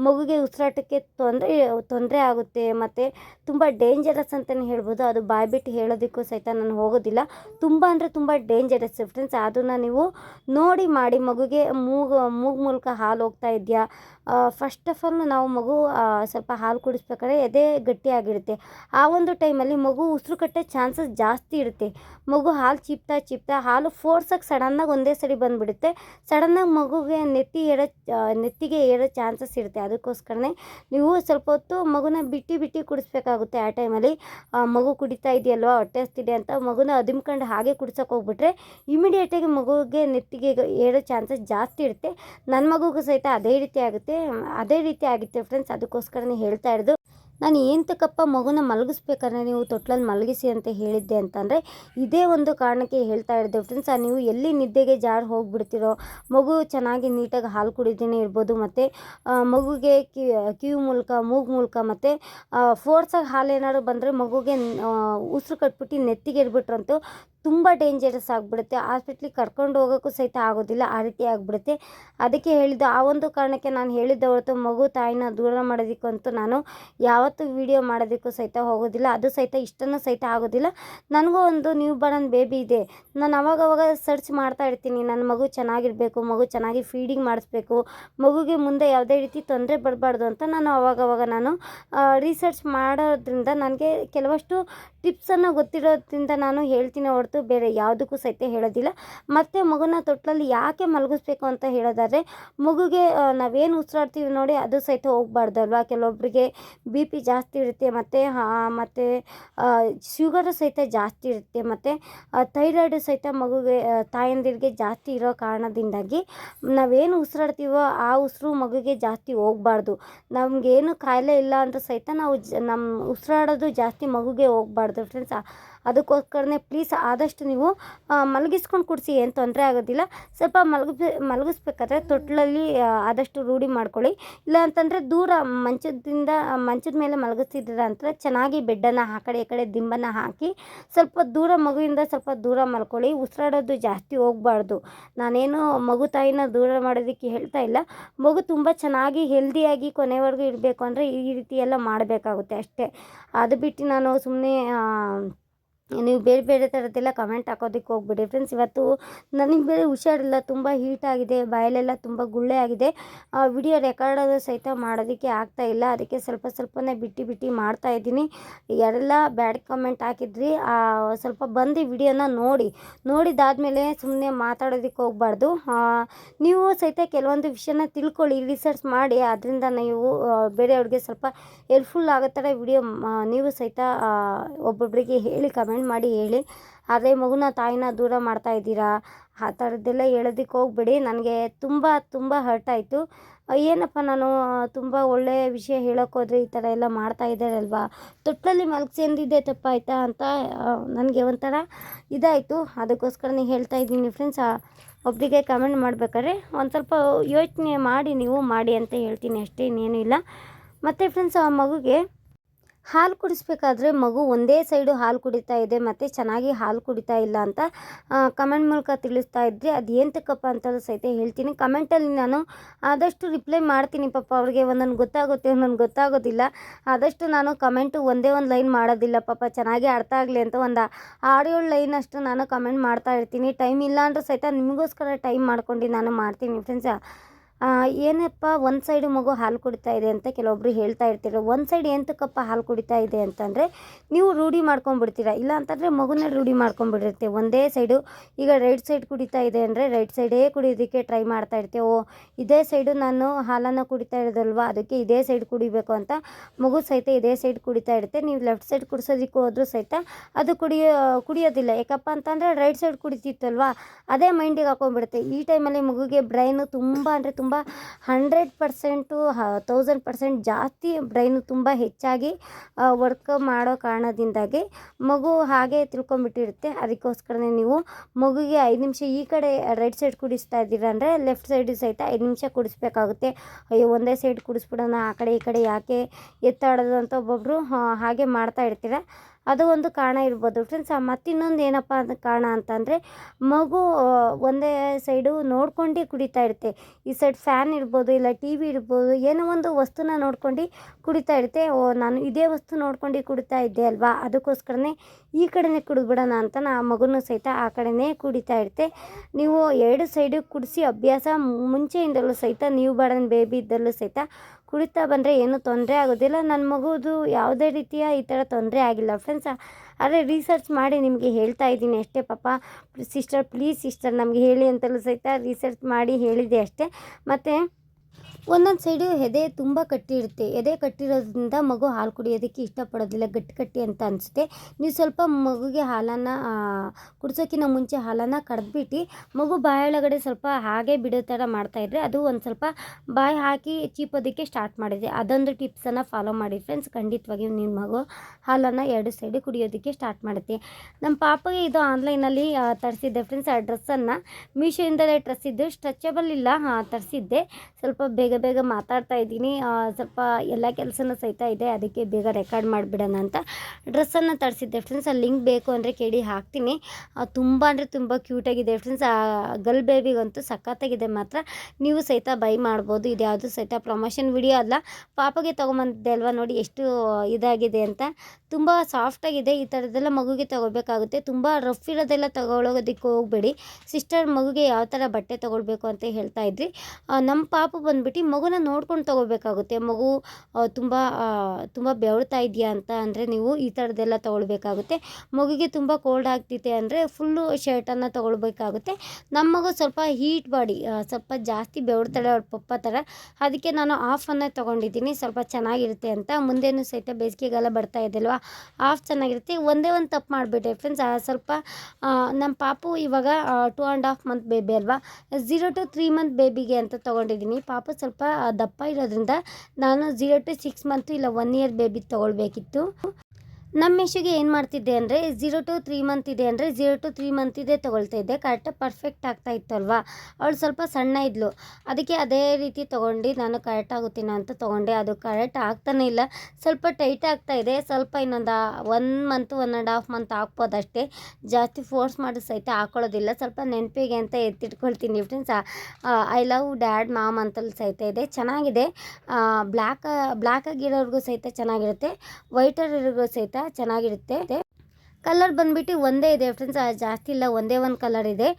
ಮಗುಗೆ ಉಸಿರಾಟಕ್ಕೆ ತೊಂದರೆ ತೊಂದರೆ ಆಗುತ್ತೆ. ಮತ್ತು ತುಂಬ ಡೇಂಜರಸ್ ಅಂತಲೇ ಹೇಳ್ಬೋದು. ಅದು ಬಾಯ್ಬಿಟ್ಟು ಹೇಳೋದಕ್ಕೂ ಸಹಿತ ನಾನು ಹೋಗೋದಿಲ್ಲ. ತುಂಬ ಅಂದರೆ ತುಂಬ ಡೇಂಜರಸ್ ಫ್ರೆಂಡ್ಸ್ ಅದನ್ನು ನೀವು ನೋಡಿ ಮಾಡಿ ಮಗುಗೆ ಮೂಗು ಮೂಗು ಮೂಲಕ ಹಾಲು ಹೋಗ್ತಾ ಇದೆಯಾ? ಫಸ್ಟ್ ಆಫ್ ಆಲ್ ನಾವು ಮಗು ಸ್ವಲ್ಪ ಹಾಲು ಕುಡಿಸ್ಬೇಕಾದ್ರೆ ಎದೆ ಗಟ್ಟಿಯಾಗಿರುತ್ತೆ. ಆ ಒಂದು ಟೈಮಲ್ಲಿ ಮಗು ಉಸಿರು ಕಟ್ಟೋ ಚಾನ್ಸಸ್ ಜಾಸ್ತಿ ಇರುತ್ತೆ. ಮಗು ಹಾಲು ಚಿಪ್ತಾ ಚಿಪ್ತಾ ಹಾಲು ಫೋರ್ಸಾಗಿ ಸಡನ್ನಾಗಿ ಒಂದೇ ಸರಿ ಬಂದುಬಿಡುತ್ತೆ. ಸಡನ್ನಾಗಿ ಮಗುಗೆ ನೆತ್ತಿ ಏರೋ ನೆತ್ತಿಗೆ ಏರೋ ಚಾನ್ಸಸ್ ಇರುತ್ತೆ. ಅದಕ್ಕೋಸ್ಕರನೇ ನೀವು ಸ್ವಲ್ಪ ಹೊತ್ತು ಮಗುನ ಬಿಟ್ಟು ಬಿಟ್ಟು ಕುಡಿಸ್ಬೇಕಾಗುತ್ತೆ ಆ ಟೈಮಲ್ಲಿ ಮಗು ಕುಡಿತಾ ಇದೆಯಲ್ವಾ ಹೊಟ್ಟೆ ಹಸ್ತಿದೆ ಅಂತ ಮಗುನ ಅದಿಮ್ಕೊಂಡು ಹಾಗೆ ಕುಡ್ಸೋಕೆ ಹೋಗ್ಬಿಟ್ರೆ ಇಮಿಡಿಯೇಟಾಗಿ ಮಗುಗೆ ನೆತ್ತಿಗೆ ಏರೋ ಚಾನ್ಸಸ್ ಜಾಸ್ತಿ ಇರುತ್ತೆ. ನನ್ನ ಮಗುಗೂ ಸಹಿತ ಅದೇ ರೀತಿ ಆಗುತ್ತೆ. ಅದೇ ರೀತಿ ಆಗುತ್ತೆ ಫ್ರೆಂಡ್ಸ್ ಅದಕ್ಕೋಸ್ಕರನೇ ಹೇಳ್ತಾ ಇರೋದು. ನಾನು ಏಂತಕ್ಕಪ್ಪ ಮಗುನ ಮಲಗಿಸ್ಬೇಕಾದ್ರೆ ನೀವು ತೊಟ್ಲಲ್ಲಿ ಮಲಗಿಸಿ ಅಂತ ಹೇಳಿದ್ದೆ ಅಂತಂದರೆ ಇದೇ ಒಂದು ಕಾರಣಕ್ಕೆ ಹೇಳ್ತಾ ಇದ್ದೆ. ಫ್ರೆಂಡ್ಸ್ ನೀವು ಎಲ್ಲಿ ನಿದ್ದೆಗೆ ಜಾರು ಹೋಗ್ಬಿಡ್ತೀರೋ, ಮಗು ಚೆನ್ನಾಗಿ ನೀಟಾಗಿ ಹಾಲು ಕುಡಿದೇನೆ ಇರ್ಬೋದು, ಮತ್ತು ಮಗುಗೆ ಕಿವಿ ಮೂಲಕ, ಮೂಗು ಮೂಲಕ, ಮತ್ತು ಫೋರ್ಸಾಗಿ ಹಾಲು ಏನಾದ್ರು ಬಂದರೆ ಮಗುಗೆ ಉಸಿರು ಕಟ್ಬಿಟ್ಟು ನೆತ್ತಿಗೆ ಇಡ್ಬಿಟ್ರಂತೂ ತುಂಬ ಡೇಂಜರಸ್ ಆಗಿಬಿಡುತ್ತೆ. ಹಾಸ್ಪಿಟ್ಲಿಗೆ ಕರ್ಕೊಂಡು ಹೋಗೋಕ್ಕೂ ಸಹಿತ ಆಗೋದಿಲ್ಲ. ಆ ರೀತಿ ಆಗಿಬಿಡುತ್ತೆ. ಅದಕ್ಕೆ ಹೇಳಿದ್ದು, ಆ ಒಂದು ಕಾರಣಕ್ಕೆ ನಾನು ಹೇಳಿದ್ದೆ ಹೊರತು ಮಗು ತಾಯಿನ ದೂರ ಮಾಡೋದಕ್ಕಂತೂ ನಾನು ಯಾವತ್ತೂ ವಿಡಿಯೋ ಮಾಡೋದಕ್ಕೂ ಸಹಿತ ಹೋಗೋದಿಲ್ಲ. ಅದು ಸಹಿತ ಇಷ್ಟನೂ ಸಹಿತ ಆಗೋದಿಲ್ಲ. ನನಗೂ ಒಂದು ನ್ಯೂ ಬಾರ್ನ್ ಬೇಬಿ ಇದೆ. ನಾನು ಅವಾಗ ಅವಾಗ ಸರ್ಚ್ ಮಾಡ್ತಾ ಇರ್ತೀನಿ. ನನ್ನ ಮಗು ಚೆನ್ನಾಗಿರಬೇಕು, ಮಗು ಚೆನ್ನಾಗಿ ಫೀಡಿಂಗ್ ಮಾಡಿಸ್ಬೇಕು, ಮಗುಗೆ ಮುಂದೆ ಯಾವುದೇ ರೀತಿ ತೊಂದರೆ ಬರಬಾರ್ದು ಅಂತ ನಾನು ಅವಾಗವಾಗ ನಾನು ರಿಸರ್ಚ್ ಮಾಡೋದ್ರಿಂದ ನನಗೆ ಕೆಲವಷ್ಟು ಟಿಪ್ಸನ್ನು ಗೊತ್ತಿರೋದ್ರಿಂದ ನಾನು ಹೇಳ್ತೀನಿ ಹೊರತು ಬೇರೆ ಯಾವುದಕ್ಕೂ ಸಹಿತ ಹೇಳೋದಿಲ್ಲ. ಮತ್ತು ಮಗುನ ತೊಟ್ಟಲಲ್ಲಿ ಯಾಕೆ ಮಲಗಿಸ್ಬೇಕು ಅಂತ ಹೇಳೋದಾದರೆ, ಮಗುಗೆ ನಾವೇನು ಉಸಿರಾಡ್ತೀವಿ ನೋಡಿ ಅದು ಸಹಿತ ಹೋಗ್ಬಾರ್ದು ಅಲ್ವಾ ಕೆಲವೊಬ್ಬರಿಗೆ ಬಿ ಪಿ ಜಾಸ್ತಿ ಇರುತ್ತೆ, ಮತ್ತು ಮತ್ತು ಶುಗರು ಸಹಿತ ಜಾಸ್ತಿ ಇರುತ್ತೆ, ಮತ್ತು ಥೈರಾಯ್ಡ್ ಸಹಿತ ಮಗುಗೆ ತಾಯಂದಿರಿಗೆ ಜಾಸ್ತಿ ಇರೋ ಕಾರಣದಿಂದಾಗಿ ನಾವೇನು ಉಸಿರಾಡ್ತೀವೋ ಆ ಉಸಿರು ಮಗುಗೆ ಜಾಸ್ತಿ ಹೋಗ್ಬಾರ್ದು. ನಮಗೇನು ಕಾಯಿಲೆ ಇಲ್ಲ ಅಂತ ಸಹಿತ ನಾವು ಜ ನಮ್ಮ ಉಸಿರಾಡೋದು ಜಾಸ್ತಿ ಮಗುಗೆ ಹೋಗ್ಬಾರ್ದು ಫ್ರೆಂಡ್ಸ್ ಅದಕ್ಕೋಸ್ಕರನೇ ಪ್ಲೀಸ್ ಆದಷ್ಟು ನೀವು ಮಲಗಿಸ್ಕೊಂಡು ಕುಡಿಸಿ, ಏನು ತೊಂದರೆ ಆಗೋದಿಲ್ಲ. ಸ್ವಲ್ಪ ಮಲಗಿಸ್, ಮಲಗಿಸ್ಬೇಕಾದ್ರೆ ತೊಟ್ಲಲ್ಲಿ ಆದಷ್ಟು ರೂಢಿ ಮಾಡ್ಕೊಳ್ಳಿ. ಇಲ್ಲ ಅಂತಂದರೆ ದೂರ ಮಂಚದಿಂದ, ಮಂಚದ ಮೇಲೆ ಮಲಗಿಸ್ತಿದ್ದೀರ ನಂತರ ಚೆನ್ನಾಗಿ ಬೆಡ್ಡನ್ನು ಆ ಕಡೆ, ಈ ಕಡೆ ದಿಂಬನ್ನು ಹಾಕಿ, ಸ್ವಲ್ಪ ದೂರ ಮಗುವಿಂದ ಸ್ವಲ್ಪ ದೂರ ಮಲ್ಕೊಳ್ಳಿ. ಉಸಿರಾಡೋದು ಜಾಸ್ತಿ ಹೋಗಬಾರ್ದು. ನಾನೇನು ಮಗು ತಾಯಿನ ದೂರ ಮಾಡೋದಕ್ಕೆ ಹೇಳ್ತಾ ಇಲ್ಲ. ಮಗು ತುಂಬ ಚೆನ್ನಾಗಿ ಹೆಲ್ದಿಯಾಗಿ ಕೊನೆವರೆಗೂ ಇರಬೇಕು ಅಂದರೆ ಈ ರೀತಿ ಎಲ್ಲ ಮಾಡಬೇಕಾಗುತ್ತೆ ಅಷ್ಟೇ. ಅದು ಬಿಟ್ಟು ನಾನು ಸುಮ್ಮನೆ ನೀವು ಬೇರೆ ಬೇರೆ ಥರದ್ದೆಲ್ಲ ಕಮೆಂಟ್ ಹಾಕೋದಕ್ಕೆ ಹೋಗ್ಬಿಡಿ. ಫ್ರೆಂಡ್ಸ್ ಇವತ್ತು ನನಗೆ ಬೇರೆ ಹುಷಾರಿಲ್ಲ, ತುಂಬ ಹೀಟ್ ಆಗಿದೆ ಬಾಯಲ್ಲೆಲ್ಲ ತುಂಬ ಗುಳ್ಳೆ ಆಗಿದೆ. ವಿಡಿಯೋ ರೆಕಾರ್ಡ್ ಸಹಿತ ಮಾಡೋದಕ್ಕೆ ಆಗ್ತಾ ಇಲ್ಲ. ಅದಕ್ಕೆ ಸ್ವಲ್ಪ ಸ್ವಲ್ಪನೇ ಬಿಟ್ಟು ಬಿಟ್ಟು ಮಾಡ್ತಾ ಇದ್ದೀನಿ. ಯಾರೆಲ್ಲ ಬ್ಯಾಡ್ ಕಮೆಂಟ್ ಹಾಕಿದ್ರಿ ಸ್ವಲ್ಪ ಬಂದು ವಿಡಿಯೋನ ನೋಡಿ. ನೋಡಿದಾದಮೇಲೆ ಸುಮ್ಮನೆ ಮಾತಾಡೋದಕ್ಕೆ ಹೋಗ್ಬಾರ್ದು. ನೀವು ಸಹಿತ ಕೆಲವೊಂದು ವಿಷಯನ ತಿಳ್ಕೊಳ್ಳಿ ರಿಸರ್ಚ್ ಮಾಡಿ. ಅದರಿಂದ ನೀವು ಬೇರೆಯವ್ರಿಗೆ ಸ್ವಲ್ಪ ಹೆಲ್ಪ್ಫುಲ್ ಆಗೋ ಥರ ವಿಡಿಯೋ ನೀವು ಸಹಿತ ಒಬ್ಬೊಬ್ಬರಿಗೆ ಹೇಳಿ ಕಮೆಂಟ್ ಮಾಡಿ ಹೇಳಿ. ಆದರೆ ಮಗುನ ತಾಯಿನ ದೂರ ಮಾಡ್ತಾ ಇದ್ದೀರಾ? ಆ ಥರದ್ದೆಲ್ಲ ಹೇಳೋದಕ್ಕೆ ಹೋಗ್ಬೇಡಿ. ನನಗೆ ತುಂಬ ತುಂಬ ಹರ್ಟ್ ಆಯಿತು. ಏನಪ್ಪ ನಾನು ತುಂಬ ಒಳ್ಳೆಯ ವಿಷಯ ಹೇಳೋಕ್ಕೋದ್ರೆ ಈ ಥರ ಎಲ್ಲ ಮಾಡ್ತಾ ಇದ್ದಾರಲ್ವಾ? ತೊಟ್ಟಲಲ್ಲಿ ಮಲಗಿಸಿ ಅಂದಿದ್ದೆ ತಪ್ಪಾಯ್ತಾ ಅಂತ ನನಗೆ ಒಂಥರ ಇದಾಯಿತು. ಅದಕ್ಕೋಸ್ಕರನೇ ಹೇಳ್ತಾ ಇದ್ದೀನಿ ಫ್ರೆಂಡ್ಸ್ ಒಬ್ಬರಿಗೆ ಕಮೆಂಟ್ ಮಾಡ್ಬೇಕಾದ್ರೆ ಒಂದು ಸ್ವಲ್ಪ ಯೋಚನೆ ಮಾಡಿ ನೀವು, ಮಾಡಿ ಅಂತ ಹೇಳ್ತೀನಿ ಅಷ್ಟೇ ಇನ್ನೇನು ಇಲ್ಲ. ಮತ್ತು ಫ್ರೆಂಡ್ಸ್ ಆ ಮಗುಗೆ ಹಾಲು ಕುಡಿಸ್ಬೇಕಾದ್ರೆ ಮಗು ಒಂದೇ ಸೈಡು ಹಾಲು ಕುಡಿತಾ ಇದೆ, ಮತ್ತು ಚೆನ್ನಾಗಿ ಹಾಲು ಕುಡಿತಾ ಇಲ್ಲ ಅಂತ ಕಮೆಂಟ್ ಮೂಲಕ ತಿಳಿಸ್ತಾ ಇದ್ರಿ. ಅದು ಏಂತಕ್ಕಪ್ಪ ಅಂತಲೂ ಸಹಿತ ಹೇಳ್ತೀನಿ. ಕಮೆಂಟಲ್ಲಿ ನಾನು ಆದಷ್ಟು ರಿಪ್ಲೈ ಮಾಡ್ತೀನಿ ಪಾಪ ಅವ್ರಿಗೆ. ಒಂದೊಂದು ಗೊತ್ತಾಗುತ್ತೆ, ಒಂದೊಂದು ಗೊತ್ತಾಗೋದಿಲ್ಲ. ಆದಷ್ಟು ನಾನು ಕಮೆಂಟು ಒಂದೇ ಒಂದು ಲೈನ್ ಮಾಡೋದಿಲ್ಲ ಪಾಪ. ಚೆನ್ನಾಗಿ ಅರ್ಥ ಆಗಲಿ ಅಂತ ಒಂದು ಆಡಿಯೋ ಲೈನ್ ಅಷ್ಟು ನಾನು ಕಮೆಂಟ್ ಮಾಡ್ತಾ ಇರ್ತೀನಿ. ಟೈಮ್ ಇಲ್ಲ ಅಂದರೂ ಸಹಿತ ನಿಮಗೋಸ್ಕರ ಟೈಮ್ ಮಾಡ್ಕೊಂಡು ನಾನು ಮಾಡ್ತೀನಿ ಫ್ರೆಂಡ್ಸ್ ಏನಪ್ಪ, ಒಂದು ಸೈಡು ಮಗು ಹಾಲು ಕುಡಿತಾ ಇದೆ ಅಂತ ಕೆಲವೊಬ್ಬರು ಹೇಳ್ತಾ ಇರ್ತೀರ ಒಂದು ಸೈಡ್ ಎಂತಕ್ಕಪ್ಪ ಹಾಲು ಕುಡಿತಾ ಇದೆ ಅಂತಂದರೆ, ನೀವು ರೂಢಿ ಮಾಡ್ಕೊಂಡ್ಬಿಡ್ತೀರ? ಇಲ್ಲ ಅಂತಂದರೆ ಮಗುನೇ ರೂಢಿ ಮಾಡ್ಕೊಂಡ್ಬಿಡಿರ್ತೀವಿ ಒಂದೇ ಸೈಡು ಈಗ ರೈಟ್ ಸೈಡ್ ಕುಡಿತಾ ಇದೆ ಅಂದರೆ ರೈಟ್ ಸೈಡೇ ಕುಡಿಯೋದಕ್ಕೆ ಟ್ರೈ ಮಾಡ್ತಾ ಇರ್ತೀವಿ ಓ, ಇದೇ ಸೈಡು ನಾನು ಹಾಲನ್ನು ಕುಡಿತಾ ಇರೋದಲ್ವ? ಅದಕ್ಕೆ ಇದೇ ಸೈಡ್ ಕುಡಿಬೇಕು ಅಂತ ಮಗು ಸಹಿತ ಇದೇ ಸೈಡ್ ಕುಡಿತಾ ಇರುತ್ತೆ. ನೀವು ಲೆಫ್ಟ್ ಸೈಡ್ ಕುಡಿಸೋದಕ್ಕೆ ಹೋದರೂ ಸಹಿತ ಅದು ಕುಡಿಯೋ, ಕುಡಿಯೋದಿಲ್ಲ. ಯಾಕಪ್ಪ ಅಂತಂದರೆ ರೈಟ್ ಸೈಡ್ ಕುಡಿತಿತ್ತಲ್ವಾ? ಅದೇ ಮೈಂಡಿಗೆ ಹಾಕೊಂಡ್ಬಿಡುತ್ತೆ. ಈ ಟೈಮಲ್ಲಿ ಮಗುಗೆ ಬ್ರೈನು ತುಂಬ ಅಂದರೆ ತುಂಬ ಹಂಡ್ರೆಡ್ ಪರ್ಸೆಂಟು ತೌಸಂಡ್ ಪರ್ಸೆಂಟ್ ಜಾಸ್ತಿ ಬ್ರೈನು ತುಂಬ ಹೆಚ್ಚಾಗಿ ವರ್ಕ್ ಮಾಡೋ ಕಾರಣದಿಂದಾಗಿ ಮಗು ಹಾಗೆ ತಿಳ್ಕೊಂಬಿಟ್ಟಿರುತ್ತೆ ಅದಕ್ಕೋಸ್ಕರನೇ ನೀವು ಮಗುಗೆ ಐದು ನಿಮಿಷ ಈ ಕಡೆ ರೈಟ್ ಸೈಡ್ ಕುಡಿಸ್ತಾ ಇದ್ದೀರ ಅಂದರೆ ಲೆಫ್ಟ್ ಸೈಡ್ ಸಹಿತ ಐದು ನಿಮಿಷ ಕುಡಿಸ್ಬೇಕಾಗುತ್ತೆ. ಅಯ್ಯೋ, ಒಂದೇ ಸೈಡ್ ಕುಡಿಸ್ಬಿಡೋಣ, ಆ ಕಡೆ ಈ ಕಡೆ ಯಾಕೆ ಎತ್ತಾಡೋದು ಅಂತ ಒಬ್ಬೊಬ್ಬರು ಹಾಗೆ ಮಾಡ್ತಾ ಇರ್ತೀರ. ಅದು ಒಂದು ಕಾರಣ ಇರ್ಬೋದು. ಫ್ರೆಂಡ್ಸ್ ಮತ್ತಿನ್ನೊಂದು ಏನಪ್ಪ ಅಂತ ಕಾರಣ ಅಂತಂದರೆ, ಮಗು ಒಂದೇ ಸೈಡು ನೋಡ್ಕೊಂಡು ಕುಡಿತಾ ಇರುತ್ತೆ. ಈ ಸೈಡ್ ಫ್ಯಾನ್ ಇರ್ಬೋದು, ಇಲ್ಲ ಟಿ ವಿ ಇರ್ಬೋದು, ಏನೋ ಒಂದು ವಸ್ತುನ ನೋಡ್ಕೊಂಡು ಕುಡಿತಾ ಇರುತ್ತೆ. ಓ, ನಾನು ಇದೇ ವಸ್ತು ನೋಡ್ಕೊಂಡು ಕುಡಿತಾ ಇದ್ದೆ ಅಲ್ವಾ? ಅದಕ್ಕೋಸ್ಕರನೇ ಈ ಕಡೆನೇ ಕುಡಿದ್ಬಿಡೋಣ ಅಂತ ನಾ ಮಗುನೂ ಸಹಿತ ಆ ಕಡೆನೇ ಕುಡಿತಾ ಇರ್ತೆ. ನೀವು ಎರಡು ಸೈಡು ಕುಡಿಸಿ ಅಭ್ಯಾಸ ಮುಂಚೆಯಿಂದಲೂ ಸಹಿತ, ನೀವು ಬಡನ್ ಬೇಬಿ ಇದ್ದಲ್ಲೂ ಸಹಿತ ಕುಡಿತಾ ಬಂದರೆ ಏನೂ ತೊಂದರೆ ಆಗೋದಿಲ್ಲ. ನನ್ನ ಮಗುದು ಯಾವುದೇ ರೀತಿಯ ಈ ಥರ ತೊಂದರೆ ಆಗಿಲ್ಲ ಫ್ರೆಂಡ್ಸ್. ಆದರೆ ರಿಸರ್ಚ್ ಮಾಡಿ ನಿಮಗೆ ಹೇಳ್ತಾ ಇದ್ದೀನಿ ಅಷ್ಟೇ ಪಾಪ. ಸಿಸ್ಟರ್ ಪ್ಲೀಸ್ ಸಿಸ್ಟರ್ ನಮಗೆ ಹೇಳಿ ಅಂತಲೂ ಸಹಿತ ರಿಸರ್ಚ್ ಮಾಡಿ ಹೇಳಿದೆ ಅಷ್ಟೇ. ಮತ್ತು ಒಂದೊಂದು ಸೈಡು ಎದೆ ತುಂಬ ಕಟ್ಟಿರುತ್ತೆ ಎದೆ ಕಟ್ಟಿರೋದ್ರಿಂದ ಮಗು ಹಾಲು ಕುಡಿಯೋದಕ್ಕೆ ಇಷ್ಟಪಡೋದಿಲ್ಲ. ಗಟ್ಟಿ ಕಟ್ಟಿ ಅಂತ ಅನಿಸುತ್ತೆ. ನೀವು ಸ್ವಲ್ಪ ಮಗುಗೆ ಹಾಲನ್ನು ಕುಡಿಸೋಕ್ಕಿಂತ ಮುಂಚೆ ಹಾಲನ್ನು ಕಡ್ದುಬಿಟ್ಟು ಮಗು ಬಾಯೊಳಗಡೆ ಸ್ವಲ್ಪ ಹಾಗೆ ಬಿಡೋ ಥರ ಮಾಡ್ತಾಯಿದ್ರೆ ಅದು ಒಂದು ಸ್ವಲ್ಪ ಬಾಯಿ ಹಾಕಿ ಚೀಪೋದಕ್ಕೆ ಸ್ಟಾರ್ಟ್ ಮಾಡಿದೆ ಅದೊಂದು ಟಿಪ್ಸನ್ನು ಫಾಲೋ ಮಾಡಿ ಫ್ರೆಂಡ್ಸ್ ಖಂಡಿತವಾಗಿಯೂ ನಿಮ್ಮ ಮಗು ಹಾಲನ್ನು ಎರಡು ಸೈಡು ಕುಡಿಯೋದಕ್ಕೆ ಸ್ಟಾರ್ಟ್ ಮಾಡುತ್ತೆ. ನಮ್ಮ ಪಾಪಗೆ ಇದು ಆನ್ಲೈನಲ್ಲಿ ತರಿಸಿದ್ದೆ ಫ್ರೆಂಡ್ಸ್ ಆ ಡ್ರೆಸ್ಸನ್ನು ಮೀಶೋಯಿಂದಲೇ ಡ್ರೆಸ್ ಇದ್ದು ಸ್ಟ್ರೆಚಬಲ್ ಇಲ್ಲ ತರಿಸಿದ್ದೆ. ಸ್ವಲ್ಪ ಬೇಗ ಬೇಗ ಮಾತಾಡ್ತಾ ಇದ್ದೀನಿ. ಸ್ವಲ್ಪ ಎಲ್ಲ ಕೆಲಸನೂ ಸಹಿತ ಇದೆ. ಅದಕ್ಕೆ ಬೇಗ ರೆಕಾರ್ಡ್ ಮಾಡಿಬಿಡೋಣ ಅಂತ ಡ್ರೆಸ್ಸನ್ನು ತರಿಸಿದ್ದೆ ಫ್ರೆಂಡ್ಸ್. ಆ ಲಿಂಕ್ ಬೇಕು ಅಂದರೆ ಕೇಳಿ ಹಾಕ್ತೀನಿ. ತುಂಬ ಅಂದರೆ ತುಂಬ ಕ್ಯೂಟಾಗಿದೆ ಫ್ರೆಂಡ್ಸ್. ಆ, ಗರ್ಲ್ ಬೇಬಿಗಂತೂ ಸಖತ್ತಾಗಿದೆ ಮಾತ್ರ. ನೀವು ಸಹಿತ ಬೈ ಮಾಡ್ಬೋದು. ಇದು ಯಾವುದು ಸಹಿತ ಪ್ರಮೋಷನ್ ವಿಡಿಯೋ ಅಲ್ಲ. ಪಾಪಗೆ ತೊಗೊಂಬಂದಿದ್ದೆ ಅಲ್ವಾ ನೋಡಿ ಎಷ್ಟು ಇದಾಗಿದೆ ಅಂತ. ತುಂಬ ಸಾಫ್ಟಾಗಿದೆ ಈ ಥರದ್ದೆಲ್ಲ ಮಗುಗೆ ತೊಗೋಬೇಕಾಗುತ್ತೆ. ತುಂಬ ರಫ್ ಇರೋದೆಲ್ಲ ತೊಗೊಳೋದಕ್ಕೆ ಹೋಗಬೇಡಿ. ಸಿಸ್ಟರ್ ಮಗುಗೆ ಯಾವ ಥರ ಬಟ್ಟೆ ತೊಗೊಳ್ಬೇಕು ಅಂತ ಹೇಳ್ತಾ ಇದ್ರಿ. ನಮ್ಮ ಪಾಪ ಬಂದ್ಬಿಟ್ಟು ಮಗುನ ನೋಡ್ಕೊಂಡು ತಗೋಬೇಕಾಗುತ್ತೆ. ಮಗು ತುಂಬ ತುಂಬ ಬೆವಳ್ತಾ ಇದೆಯಾ ಅಂತ ಅಂದರೆ ನೀವು ಈ ಥರದ್ದೆಲ್ಲ ತೊಗೊಳ್ಬೇಕಾಗುತ್ತೆ. ಮಗುಗೆ ತುಂಬ ಕೋಲ್ಡ್ ಆಗ್ತಿದೆ ಅಂದರೆ ಫುಲ್ಲು ಶರ್ಟನ್ನು ತೊಗೊಳ್ಬೇಕಾಗುತ್ತೆ. ನಮ್ಮ ಮಗು ಸ್ವಲ್ಪ ಹೀಟ್ ಬಾಡಿ ಸ್ವಲ್ಪ ಜಾಸ್ತಿ ಬೆವಡ್ತಾಳೆ ಅವ್ರ ಪಪ್ಪ ಥರ. ಅದಕ್ಕೆ ನಾನು ಆಫನ್ನು ತೊಗೊಂಡಿದ್ದೀನಿ. ಸ್ವಲ್ಪ ಚೆನ್ನಾಗಿರುತ್ತೆ ಅಂತ. ಮುಂದೇನು ಸಹಿತ ಬೇಸಿಗೆಗಾಲ ಬರ್ತಾ ಇದೆಯಲ್ವಾ ಆಫ್ ಚೆನ್ನಾಗಿರುತ್ತೆ. ಒಂದೇ ಒಂದು ತಪ್ಪು ಮಾಡಿಬಿಟ್ಟೆ ಫ್ರೆಂಡ್ಸ್ ಸ್ವಲ್ಪ ನಮ್ಮ ಪಾಪು ಇವಾಗ two and half month baby ಅಲ್ವಾ? ಝೀರೋ ಟು ತ್ರೀ ಮಂತ್ ಬೇಬಿಗೆ ಅಂತ ತೊಗೊಂಡಿದ್ದೀನಿ. ಪಾಪು ಸ್ವಲ್ಪ ಆ, ದಪ್ಪ ಇರೋದ್ರಿಂದ ನಾನು ಝೀರೋ ಟು ಸಿಕ್ಸ್ ಮಂತು ಇಲ್ಲ ಒನ್ ಇಯರ್ ಬೇಬಿ ತೊಗೊಳ್ಬೇಕಿತ್ತು. ನಮ್ಮ ಮೆಶಿಗೆ ಏನು ಮಾಡ್ತಿದ್ದೆ ಅಂದರೆ ಝೀರೋ ಟು ತ್ರೀ ಮಂತ್ ಇದೆ ಅಂದರೆ ಝೀರೋ ಟು ತ್ರೀ ಮಂತ್ ಇದೆ ತೊಗೊಳ್ತಾ ಇದ್ದೆ. ಕರೆಕ್ಟಾಗಿ ಪರ್ಫೆಕ್ಟ್ ಆಗ್ತಾ ಇತ್ತು ಅಲ್ವಾ ಅವಳು ಸ್ವಲ್ಪ ಸಣ್ಣ ಇದ್ಲು. ಅದಕ್ಕೆ ಅದೇ ರೀತಿ ತೊಗೊಂಡು ನಾನು ಕರೆಕ್ಟ್ ಆಗುತ್ತೀನ ಅಂತ ತೊಗೊಂಡೆ. ಅದು ಕರೆಕ್ಟ್ ಆಗ್ತಾನೆ ಇಲ್ಲ. ಸ್ವಲ್ಪ ಟೈಟ್ ಆಗ್ತಾ ಇದೆ. ಸ್ವಲ್ಪ ಇನ್ನೊಂದು one month one and half month ಹಾಕ್ಬೋದು ಅಷ್ಟೇ ಜಾಸ್ತಿ ಫೋರ್ಸ್ ಮಾಡಿ ಸಹಿತ ಹಾಕೊಳ್ಳೋದಿಲ್ಲ. ಸ್ವಲ್ಪ ನೆನಪಿಗೆ ಅಂತ ಎತ್ತಿಟ್ಕೊಳ್ತೀನಿ friends I love dad mom ಅಂತಲ್ಲಿ ಸಹಿತ ಇದೆ. ಚೆನ್ನಾಗಿದೆ. ಬ್ಲ್ಯಾಕ್ ಬ್ಲ್ಯಾಕಾಗಿರೋರಿಗೂ ಸಹಿತ ಚೆನ್ನಾಗಿರುತ್ತೆ. ವೈಟರ್ ಇರೋರ್ಗೂ ಸಹಿತ ಚೆನ್ನಾಗಿರುತ್ತೆ. ಕಲರ್ ಬಂದ್ಬಿಟ್ಟು ಒಂದೇ ಇದೆ ಫ್ರೆಂಡ್ಸ್ ಜಾಸ್ತಿ ಇಲ್ಲ, ಒಂದೇ ಒಂದು ಕಲರ್ ಇದೆ.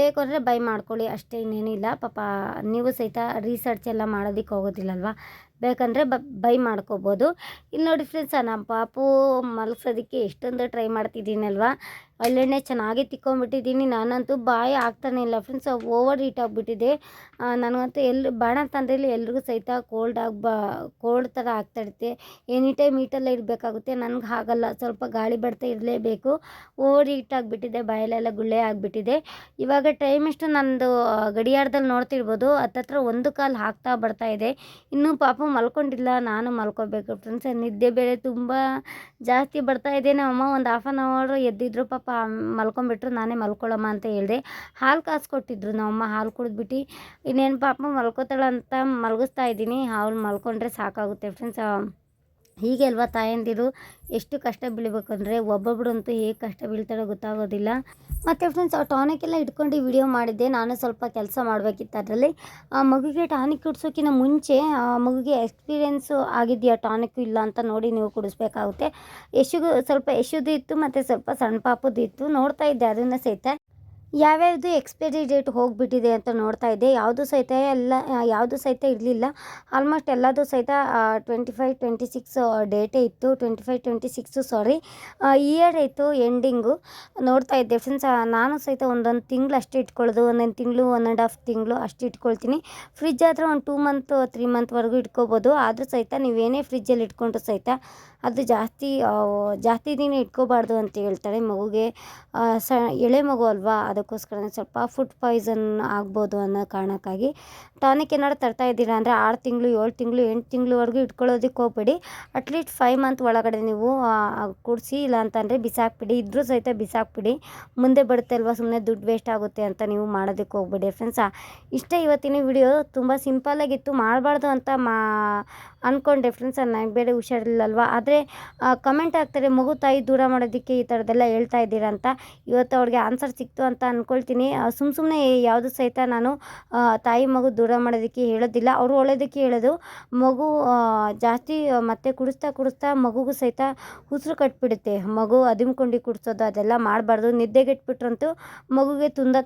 ಬೇಕು ಅಂದರೆ ಬೈ ಮಾಡ್ಕೊಳ್ಳಿ. ಅಷ್ಟೇ ಇನ್ನೇನಿಲ್ಲ. ಪಾಪ, ನೀವು ಸಹಿತ ರಿಸರ್ಚ್ ಎಲ್ಲ ಮಾಡೋದಕ್ಕೆ ಹೋಗೋದಿಲ್ಲಲ್ವಾ? ಬೇಕಂದರೆ ಬೈ ಮಾಡ್ಕೋಬೋದು. ಇಲ್ಲಿ ನೋಡಿ ಫ್ರೆಂಡ್ಸ್ ನಮ್ಮ ಪಾಪು ಮಲಗ್ಸೋದಕ್ಕೆ ಎಷ್ಟೊಂದು ಟ್ರೈ ಮಾಡ್ತಿದ್ದೀನಲ್ವಾ? ಒಳ್ಳೆಣ್ಣೆ ಚೆನ್ನಾಗಿ ತಿಕ್ಕೊಂಬಿಟ್ಟಿದ್ದೀನಿ ನಾನಂತೂ ಬಾಯಿ ಆಗ್ತಾನೆ ಇಲ್ಲ ಫ್ರೆಂಡ್ಸ್ ಓವರ್ ಹೀಟ್ ಆಗಿಬಿಟ್ಟಿದೆ. ನನಗಂತೂ ಎಲ್ಲಿ ಬಾಣ ಅಂತಂದ್ರೆ ಇಲ್ಲಿ ಎಲ್ರಿಗೂ ಸಹಿತ ಕೋಲ್ಡ್ ಆಗಿ ಬಾ ಕೋಲ್ಡ್ ಥರ ಆಗ್ತಾಯಿರುತ್ತೆ ಎನಿ ಟೈಮ್ ಹೀಟಲ್ಲ ಇರಬೇಕಾಗುತ್ತೆ ನನಗೆ ಹಾಗಲ್ಲ, ಸ್ವಲ್ಪ ಗಾಳಿ ಬಡ್ತಾ ಇರಲೇಬೇಕು. ಓವರ್ ಹೀಟ್ ಆಗಿಬಿಟ್ಟಿದೆ ಬಾಯಲ್ಲೆಲ್ಲ ಗುಳ್ಳೆ ಆಗಿಬಿಟ್ಟಿದೆ. ಇವಾಗ ಟೈಮ್ ಎಷ್ಟು ನಂದು ಗಡಿಯಾರದಲ್ಲಿ ನೋಡ್ತಿರ್ಬೋದು. ಹತ್ತತ್ರ ಒಂದು ಕಾಲು ಹಾಕ್ತಾ ಬರ್ತಾ ಇದೆ. ಇನ್ನೂ ಪಾಪ ಮಲ್ಕೊಂಡಿಲ್ಲ, ನಾನು ಮಲ್ಕೋಬೇಕು. ಫ್ರೆಂಡ್ಸ್ ನಿದ್ದೆ ಬೇರೆ ತುಂಬ ಜಾಸ್ತಿ ಬರ್ತಾ ಇದೆ. ಅಮ್ಮ ಒಂದು ಹಾಫ್ ಆನ್ ಅವರ್ ಎದ್ದಿದ್ರು ಪಾಪ ಮಲ್ಕೊಂಬಿಟ್ರು, ನಾನೇ ಮಲ್ಕೊಳ್ಳಮ್ಮ ಅಂತ ಹೇಳಿದೆ. ಹಾಲು ಕಾಸು ಕೊಟ್ಟಿದ್ರು ನಮ್ಮಮ್ಮ, ಹಾಲು ಕುಡಿದ್ಬಿಟ್ಟು. ಇನ್ನೇನು ಪಾಪ ಮಲ್ಕೋತಾಳೆ ಅಂತ ಮಲಗಿಸ್ತಾ ಇದ್ದೀನಿ. ಹಾಲು ಮಲ್ಕೊಂಡ್ರೆ ಸಾಕಾಗುತ್ತೆ ಫ್ರೆಂಡ್ಸ್ ಹೀಗೆ ಅಲ್ವಾ ತಾಯಂದಿರು? ಎಷ್ಟು ಕಷ್ಟ ಬೀಳ್ಬೇಕಂದ್ರೆ ಒಬ್ಬೊಬ್ಬರಂತೂ ಹೇಗೆ ಕಷ್ಟ ಬೀಳ್ತಾರೋ ಗೊತ್ತಾಗೋದಿಲ್ಲ. ಮತ್ತು ಫ್ರೆಂಡ್ಸ್ ಆ ಟಾನಿಕ್ ಎಲ್ಲ ಇಟ್ಕೊಂಡು ವಿಡಿಯೋ ಮಾಡಿದ್ದೆ. ನಾನು ಸ್ವಲ್ಪ ಕೆಲಸ ಮಾಡಬೇಕಿತ್ತು ಅದರಲ್ಲಿ. ಆ ಮಗುಗೆ ಟಾನಿಕ್ ಕುಡಿಸೋಕ್ಕಿಂತ ಮುಂಚೆ, ಆ ಮಗುಗೆ ಎಕ್ಸ್ಪೀರಿಯೆನ್ಸು ಆಗಿದೆಯಾ ಟಾನಿಕ್ ಇಲ್ಲ ಅಂತ ನೋಡಿ ನೀವು ಕುಡಿಸ್ಬೇಕಾಗುತ್ತೆ. ಯಶುಗೂ ಸ್ವಲ್ಪ ಯಶುದು ಇತ್ತು, ಮತ್ತು ಸ್ವಲ್ಪ ಸಣ್ಣ ಪಾಪದ್ದು ಇತ್ತು. ನೋಡ್ತಾ ಇದ್ದೆ, ಅದನ್ನು ಸಹಿತ ಯಾವ್ಯಾವುದು ಎಕ್ಸ್ಪೈರಿ ಡೇಟ್ ಹೋಗಿಬಿಟ್ಟಿದೆ ಅಂತ ನೋಡ್ತಾ ಇದ್ದೆ. ಯಾವುದು ಸಹಿತ ಎಲ್ಲ, ಯಾವುದು ಸಹಿತ ಇರಲಿಲ್ಲ. ಆಲ್ಮೋಸ್ಟ್ ಎಲ್ಲದೂ ಸಹಿತ ಟ್ವೆಂಟಿ ಫೈವ್ ಟ್ವೆಂಟಿ ಸಿಕ್ಸ್ ಡೇಟೇ ಇತ್ತು. Twenty five twenty six sorry year ಇತ್ತು ಎಂಡಿಂಗು ನೋಡ್ತಾ ಇದ್ದೆ ಫ್ರೆಂಡ್ಸ್ ನಾನು ಸಹಿತ ಒಂದೊಂದು ತಿಂಗಳು ಅಷ್ಟೇ ಇಟ್ಕೊಳ್ಳೋದು ಒಂದೊಂದು ತಿಂಗಳು ಒನ್ ಆ್ಯಂಡ್ ಹಾಫ್ ತಿಂಗಳು ಅಷ್ಟು ಇಟ್ಕೊಳ್ತೀನಿ. ಫ್ರಿಜ್ ಆದರೆ ಒಂದು ಟೂ ಮಂತ್ ತ್ರೀ ಮಂತ್ವರೆಗೂ ಇಟ್ಕೋಬೋದು. ಆದರೂ ಸಹಿತ ನೀವೇನೇ ಫ್ರಿಜ್ಜಲ್ಲಿ ಇಟ್ಕೊಂಡ್ರು ಸಹಿತ ಅದು ಜಾಸ್ತಿ ಜಾಸ್ತಿ ದಿನ ಇಟ್ಕೋಬಾರ್ದು ಅಂತ ಹೇಳ್ತಾರೆ ಮಗುಗೆ. ಸ, ಎಳೆ ಮಗು ಅಲ್ವಾ? ಅದಕ್ಕೋಸ್ಕರ ಸ್ವಲ್ಪ ಫುಡ್ ಪಾಯ್ಸನ್ ಆಗ್ಬೋದು ಅನ್ನೋ ಕಾರಣಕ್ಕಾಗಿ ಟಾನಿಕ್ ಏನಾದ್ರು ತರ್ತಾ ಇದ್ದೀರಾ ಅಂದರೆ ಆರು ತಿಂಗಳು, ಏಳು ತಿಂಗಳು, ಎಂಟು ತಿಂಗಳವರೆಗೂ ಇಟ್ಕೊಳ್ಳೋದಕ್ಕೆ ಹೋಗ್ಬೇಡಿ. ಅಟ್ಲೀಸ್ಟ್ ಫೈವ್ ಮಂತ್ ಒಳಗಡೆ ನೀವು ಕುಡಿಸಿ ಇಲ್ಲ ಅಂತಂದರೆ ಬಿಸಾಕ್ಬಿಡಿ. ಇದ್ರೂ ಸಹಿತ ಬಿಸಾಕ್ಬಿಡಿ. ಮುಂದೆ ಬರುತ್ತೆ ಅಲ್ವಾ? ಸುಮ್ಮನೆ ದುಡ್ಡು ವೇಸ್ಟ್ ಆಗುತ್ತೆ ಅಂತ ನೀವು ಮಾಡೋದಕ್ಕೆ ಹೋಗ್ಬೇಡಿ ಫ್ರೆಂಡ್ಸ್ ಇಷ್ಟೇ ಇವತ್ತಿನ ವಿಡಿಯೋ ತುಂಬ ಸಿಂಪಲ್ಲಾಗಿತ್ತು ಮಾಡಬಾರ್ದು ಅಂತ ಮಾ ಅಂದ್ಕೊಂಡೆ ಫ್ರೆಂಡ್ಸ್ ನನಗೆ ಬೇರೆ ಹುಷಾರಿಲ್ಲಲ್ವ ಆದರೆ ಕಮೆಂಟ್ ಹಾಕ್ತಾರೆ, ಮಗು ತಾಯಿ ದೂರ ಮಾಡೋದಕ್ಕೆ ಈ ಥರದ್ದೆಲ್ಲ ಹೇಳ್ತಾ ಇದ್ದೀರ ಅಂತ. ಇವತ್ತು ಅವ್ರಿಗೆ ಆನ್ಸರ್ ಸಿಕ್ತು ಅಂತ ಅಂದ್ಕೊಳ್ತೀನಿ ಸುಮ್ಮ ಸುಮ್ಮನೆ ಯಾವುದು ಸಹಿತ ನಾನು ತಾಯಿ ಮಗು ದೂರ ಮಾಡೋದಕ್ಕೆ ಹೇಳೋದಿಲ್ಲ. ಅವರು ಒಳ್ಳೇದಕ್ಕೆ ಹೇಳೋದು. ಮಗು ಜಾಸ್ತಿ ಮತ್ತೆ ಕುಡಿಸ್ತಾ ಕುಡಿಸ್ತಾ ಮಗುಗೂ ಸಹಿತ ಉಸಿರು ಕಟ್ಬಿಡುತ್ತೆ. ಮಗು ಅದಿಮ್ಕೊಂಡು ಕುಡಿಸೋದು ಅದೆಲ್ಲ ಮಾಡಬಾರ್ದು. ನಿದ್ದೆಗೆಟ್ಬಿಟ್ರಂತೂ ಮಗುಗೆ ತುಂಬ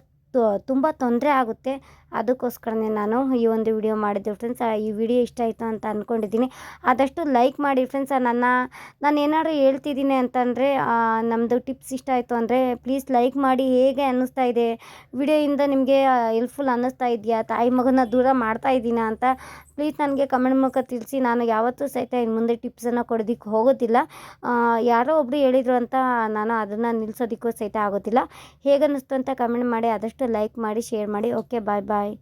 ತುಂಬ ತೊಂದರೆ ಆಗುತ್ತೆ. ಅದಕ್ಕೋಸ್ಕರನೇ ನಾನು ಈ ಒಂದು ವಿಡಿಯೋ ಮಾಡಿದ್ದೆ ಫ್ರೆಂಡ್ಸ್ ಈ ವಿಡಿಯೋ ಇಷ್ಟ ಆಯಿತು ಅಂತ ಅಂದ್ಕೊಂಡಿದ್ದೀನಿ ಆದಷ್ಟು ಲೈಕ್ ಮಾಡಿ ಫ್ರೆಂಡ್ಸ್ ನನ್ನ, ನಾನು ಏನಾದರೂ ಹೇಳ್ತಿದ್ದೀನಿ ಅಂತಂದರೆ ನಮ್ಮದು ಟಿಪ್ಸ್ ಇಷ್ಟ ಆಯಿತು ಅಂದರೆ ಪ್ಲೀಸ್ ಲೈಕ್ ಮಾಡಿ. ಹೇಗೆ ಅನ್ನಿಸ್ತಾ ಇದೆ? ವಿಡಿಯೋಯಿಂದ ನಿಮಗೆ ಹೆಲ್ಪ್ಫುಲ್ ಅನ್ನಿಸ್ತಾ ಇದೆಯಾ? ತಾಯಿ ಮಗನ ದೂರ ಮಾಡ್ತಾ ಇದ್ದೀನ ಅಂತ ಪ್ಲೀಸ್ ನನಗೆ ಕಮೆಂಟ್ ಮೂಲಕ ತಿಳಿಸಿ. ನಾನು ಯಾವತ್ತೂ ಸಹಿತ ಇನ್ನು ಮುಂದೆ ಟಿಪ್ಸನ್ನು ಕೊಡೋದಕ್ಕೆ ಹೋಗೋದಿಲ್ಲ. ಯಾರೋ ಒಬ್ಬರು ಹೇಳಿದರು ಅಂತ ನಾನು ಅದನ್ನು ನಿಲ್ಲಿಸೋದಕ್ಕೂ ಸಹಿತ ಆಗೋದಿಲ್ಲ. ಹೇಗೆ ಅನ್ನಿಸ್ತು ಅಂತ ಕಮೆಂಟ್ ಮಾಡಿ. ಆದಷ್ಟು ಲೈಕ್ ಮಾಡಿ ಶೇರ್ ಮಾಡಿ. ಓಕೆ ಬಾಯ್ ಬಾಯ್